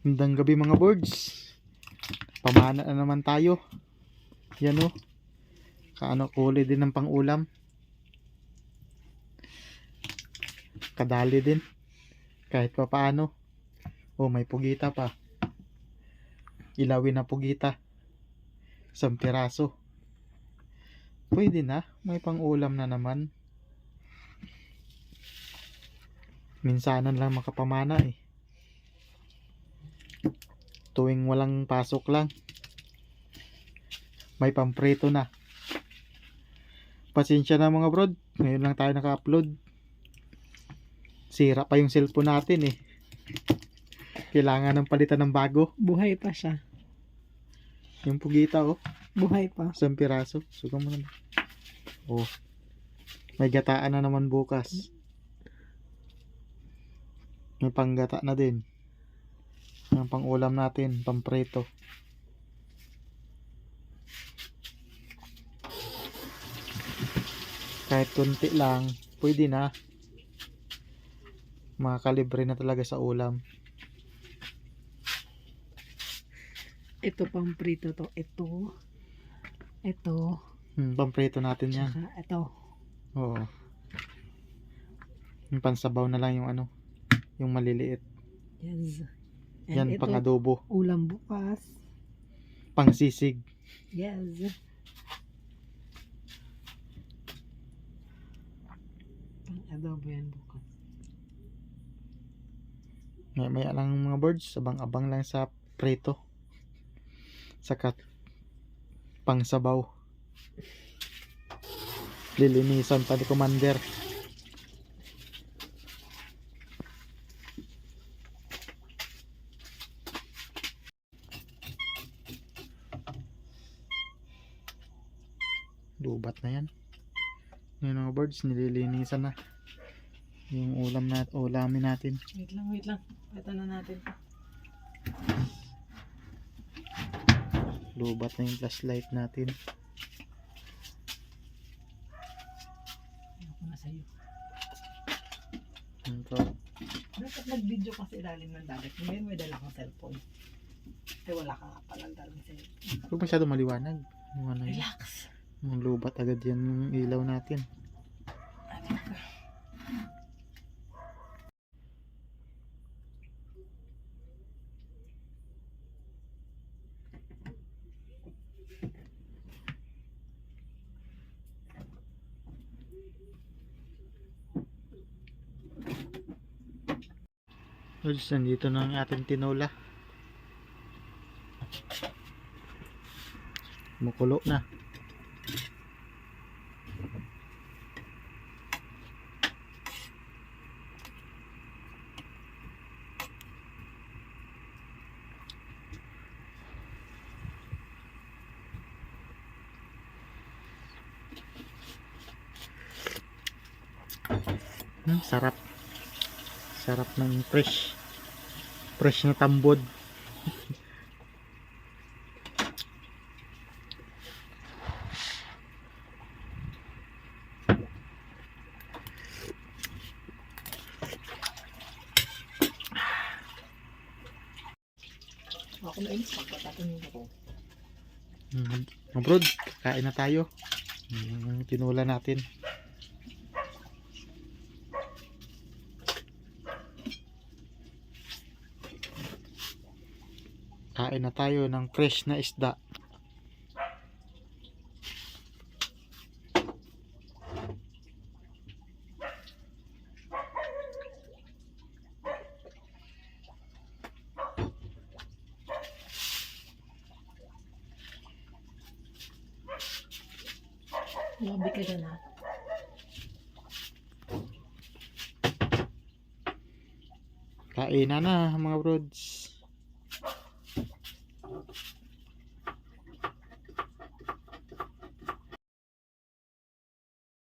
Magandang gabi mga birds. Pamana na naman tayo. Yan o. Kaano kulay din ng pangulam. Kadali din. Kahit pa paano. Oh, may pugita pa. Ilawin na pugita. Isang piraso. Pwede na. May pangulam na naman. Minsanan lang makapamana eh tuwing walang pasok lang. May pamprito na. Pasensya na mga brod. Ngayon lang tayo naka-upload. Sira pa yung cellphone natin eh. Kailangan ng palitan ng bago. Buhay pa siya. yung pugita oh. Buhay pa. isang piraso. Suka mo naman. Oh. May gataan na naman bukas. May panggata na din yung pangulam natin pamprito kahit kunti lang pwede na makakalibre na talaga sa ulam Ito pang prito to. Ito. Ito. hmm, pamprito natin yan Tsaka ito. Oo. Yung pansabaw na lang yung ano, yung maliliit. Yes. And Yan ito, pang adobo, ulam bukas. pang sisig. Yes. Pang adobo yan bukas. May maya lang mga birds, abang-abang lang sa prito. Saka pang sabaw. Lilinisan pa ni Commander. Lubat na yan. Yung mga birds, nililinisan na. Yung ulam nat ulamin natin. Wait lang, wait lang. Ito na natin. Lubat na yung flashlight natin. Ayoko na sa'yo. Ito. Dapat nag-video kasi ilalim ng dagat. Ngayon may dala kang cellphone. Eh wala ka nga palang dalang cellphone. Huwag masyado maliwanag. Ano. Relax. Yung lubat agad yan yung ilaw natin. Lods, nandito na ang ating tinola. Mukulo na. Hmm, sarap. Sarap ng fresh. Fresh na tambod. Ako na inis pagkatatin ako. Hmm, mga brod, kain na tayo. Hmm, tinula natin. Kain na tayo ng fresh na isda. Labi ka. Kain na na mga brods.